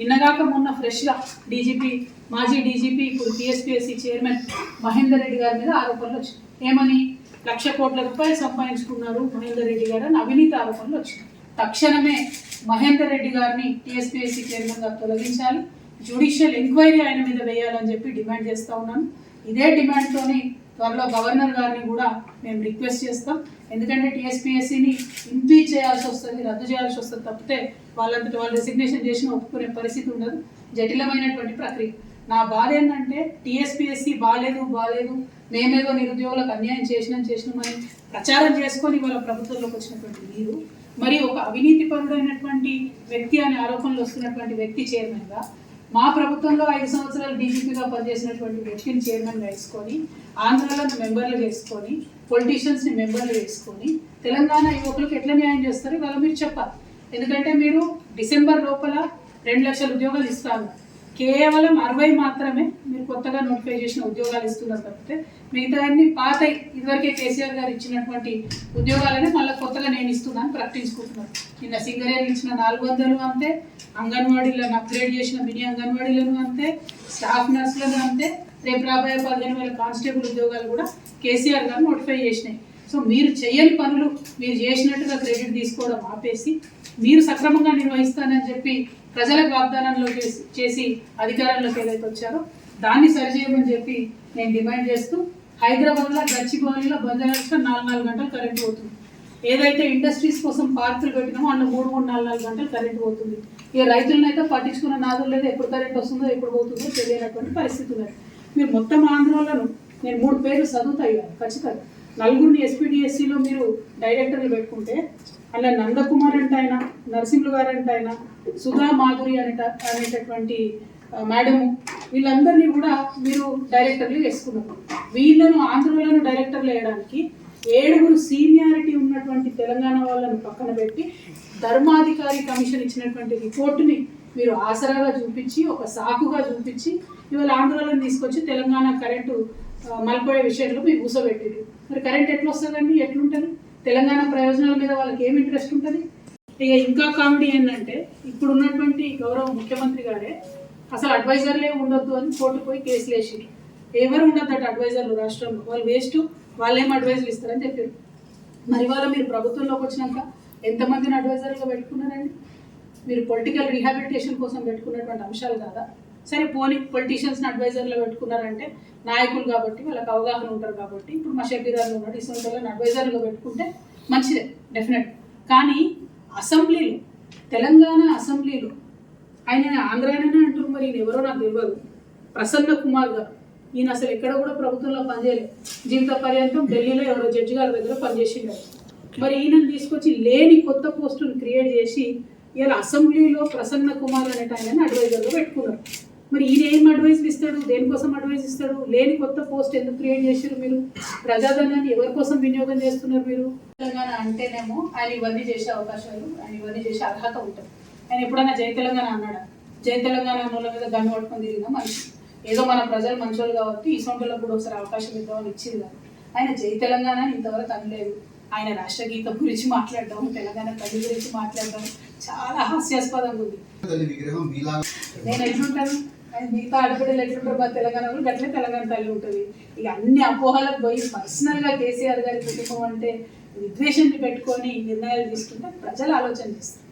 నిన్నగాక మొన్న ఫ్రెష్గా డీజీపీ మాజీ డీజీపీ ఇప్పుడు టీఎస్పీఎస్సీ చైర్మన్ మహేందర్ రెడ్డి గారి మీద ఆరోపణలు వచ్చినాయి. ఏమని? లక్ష కోట్ల రూపాయలు సంపాదించుకున్నారు మహేందర్ రెడ్డి గారు అని అవినీతి ఆరోపణలు వచ్చినాయి. తక్షణమే మహేందర్ రెడ్డి గారిని టీఎస్పీఎస్సీ చైర్మన్గా తొలగించాలి. జ్యుడిషియల్ ఎంక్వైరీ ఆయన మీద వేయాలని చెప్పి డిమాండ్ చేస్తూ ఉన్నాను. ఇదే డిమాండ్తోని త్వరలో గవర్నర్ గారిని కూడా మేము రిక్వెస్ట్ చేస్తాం. ఎందుకంటే టీఎస్పీఎస్సీని ఇంపీచ్ చేయాల్సి వస్తుంది రద్దు చేయాల్సి వస్తుంది తప్పితే వాళ్ళంతటి వాళ్ళు రెసిగ్నేషన్ చేసిన ఒప్పుకునే పరిస్థితి ఉండదు. జటిలమైనటువంటి ప్రక్రియ. నా బాధ ఏంటంటే టీఎస్పీఎస్సీ బాగాలేదు బాగాలేదు మేమేదో నిరుద్యోగులకు అన్యాయం చేసినాం చేసినామని ప్రచారం చేసుకొని వాళ్ళ ప్రభుత్వంలోకి వచ్చినటువంటి మీరు మరి ఒక అవినీతి పరుడైనటువంటి వ్యక్తి అనే ఆరోపణలు వస్తున్నటువంటి వ్యక్తి చైర్మన్గా మా ప్రభుత్వంలో ఐదు సంవత్సరాలు డీజీపీగా పనిచేసినటువంటి వ్యక్తిని చైర్మన్గా వేసుకొని ఆంధ్రాలో మెంబర్లు వేసుకొని పొలిటీషియన్స్ని మెంబర్లు వేసుకొని తెలంగాణ యువకులకు ఎట్లా న్యాయం చేస్తారు? ఇవాళ మీరు చెప్పాలి. ఎందుకంటే మీరు డిసెంబర్ లోపల రెండు లక్షల ఉద్యోగాలు ఇస్తాను కేవలం అరవై మాత్రమే మీరు కొత్తగా నోటిఫై చేసిన ఉద్యోగాలు ఇస్తున్నారు తప్పితే మిగతా అన్ని పాత ఇదివరకే కేసీఆర్ గారు ఇచ్చినటువంటి ఉద్యోగాలనే మళ్ళీ కొత్తగా నేను ఇస్తున్నాను ప్రకటించుకుంటున్నాను. నిన్న సింగరేణి ఇచ్చిన నాలుగు వందలు అంతే అంగన్వాడీలను అప్గ్రేడ్ చేసిన మినీ అంగన్వాడీలను అంతే స్టాఫ్ నర్సులను అంతే రేపు రాబోయే పదిహేను వేల కానిస్టేబుల్ ఉద్యోగాలు కూడా కేసీఆర్ గారు నోటిఫై చేసినాయి. సో మీరు చేయని పనులు మీరు చేసినట్టుగా క్రెడిట్ తీసుకోవడం ఆపేసి మీరు సక్రమంగా నిర్వహిస్తానని చెప్పి ప్రజలకు వాగ్దానంలో చేసి చేసి అధికారంలోకి ఏదైతే వచ్చారో దాన్ని సరిచేయమని చెప్పి నేను డిమాండ్ చేస్తూ హైదరాబాద్లో గచ్చిబౌలిలో బంజారాస్లో నాలుగు నాలుగు గంటలు కరెంట్ పోతుంది. ఏదైతే ఇండస్ట్రీస్ కోసం పార్కులు పెట్టినామో అందులో మూడు మూడు నాలుగు నాలుగు గంటలు కరెంట్ పోతుంది. ఇక రైతులను అయితే పట్టించుకున్న నాదులు లేదు ఎప్పుడు కరెంట్ వస్తుందో ఎప్పుడు పోతుందో తెలియనటువంటి పరిస్థితి ఉన్నది. మీరు మొత్తం ఆంధ్రోలను నేను మూడు పేర్లు చదువుతాయి ఖచ్చితంగా. నలుగురిని ఎస్పీడిఎస్సిలో మీరు డైరెక్టర్లు పెట్టుకుంటే అలా నందకుమార్ అంటే ఆయన నరసింహులు గారు అంటే ఆయన సుధా మాధురి అనేట అనేటటువంటి మేడము వీళ్ళందరినీ కూడా మీరు డైరెక్టర్లు వేసుకున్నారు. వీళ్ళను ఆంధ్రలను డైరెక్టర్లు వేయడానికి ఏడుగురు సీనియారిటీ ఉన్నటువంటి తెలంగాణ వాళ్ళను పక్కన పెట్టి ధర్మాధికారి కమిషన్ ఇచ్చినటువంటి రిపోర్టుని మీరు ఆసరాగా చూపించి ఒక సాకుగా చూపించి ఇవాళ ఆంధ్రాలను తీసుకొచ్చి తెలంగాణ కరెంటు మలిపోయే విషయంలో మీరు కూసబెట్టారు మరి కరెంట్ ఎట్లా వస్తుందండి ఎట్లుంటుంది? తెలంగాణ ప్రయోజనాల మీద వాళ్ళకి ఏం ఇంట్రెస్ట్ ఉంటుంది? ఇక ఇంకా కామెడీ ఏంటంటే ఇప్పుడు ఉన్నటువంటి గౌరవ ముఖ్యమంత్రి గారే అసలు అడ్వైజర్లే ఉండొద్దు అని కోర్టు పోయి కేసులు వేసిండ్రు ఎవరు ఉండదట అడ్వైజర్లు రాష్ట్రంలో వాళ్ళు వేస్ట్ వాళ్ళు ఏం అడ్వైజర్లు ఇస్తారని చెప్పారు. మరి వాళ్ళ మీరు ప్రభుత్వంలోకి వచ్చినాక ఎంతమందిని అడ్వైజర్గా పెట్టుకున్నారండి? మీరు పొలిటికల్ రీహాబిలిటేషన్ కోసం పెట్టుకున్నటువంటి అంశాలు కాదా? సరే పోనీ పొలిటీషియన్స్ని అడ్వైజర్లో పెట్టుకున్నారంటే నాయకులు కాబట్టి వాళ్ళకి అవగాహన ఉంటారు కాబట్టి ఇప్పుడు మా షబీరాలు ఉన్నాడు ఇటువంటి వాళ్ళని పెట్టుకుంటే మంచిదే డెఫినెట్ కానీ అసెంబ్లీలో తెలంగాణ అసెంబ్లీలో ఆయన ఆంధ్రాయననే అంటున్నారు మరి ఎవరో నాకు తెలియదు ప్రసన్న కుమార్ గారు. ఈయన అసలు ఎక్కడ కూడా ప్రభుత్వంలో పనిచేయలేదు జీవిత పర్యంతం ఢిల్లీలో ఎవరో జడ్జి గారి దగ్గర పనిచేసిండారు మరి ఈయనను తీసుకొచ్చి లేని కొత్త పోస్టును క్రియేట్ చేసి ఇలా అసెంబ్లీలో ప్రసన్న కుమార్ అనేట ఆయనని అడ్వైజర్లో పెట్టుకున్నారు. మరి ఈయన ఏం అడ్వైస్ ఇస్తాడు? దేనికోసం అడ్వైస్ ఇస్తాడు? లేని కొత్త పోస్ట్ ఎందుకు క్రియేట్ చేశారు మీరు? ప్రజాధనాన్ని ఎవరి కోసం వినియోగం చేస్తున్నారు మీరు? తెలంగాణ అంటేనేమో ఆయన ఇవన్నీ చేసే అవకాశాలు ఆయన ఇవన్నీ చేసే అర్హత ఉంటుంది. ఆయన ఎప్పుడైనా జై తెలంగాణ అన్నాడా? జై తెలంగాణ మీద గన్ను పట్టుకొని తిరిగిన మనిషి? ఏదో మన ప్రజలు మంచోళ్ళు కాబట్టి ఈ సొంటలకు కూడా ఒకసారి అవకాశం ఇద్దామని ఇచ్చింది కాదు. ఆయన జై తెలంగాణ ఇంతవరకు అనలేదు. ఆయన రాష్ట్ర గీతం గురించి మాట్లాడడం తెలంగాణ తల్లి గురించి మాట్లాడడం చాలా హాస్యాస్పదంగా ఉంది. నేను ఎట్లుంటాను? అది మిగతా ఆడపిల్లలు ఎట్లుంటారు? మా తెలంగాణలో గట్లే తెలంగాణ తల్లి ఉంటుంది. ఇక అన్ని అపోహలకు పోయి పర్సనల్గా కేసీఆర్ గారి కుటుంబం అంటే విద్వేషాన్ని పెట్టుకొని నిర్ణయాలు తీసుకుంటే ప్రజలు ఆలోచన చేస్తారు.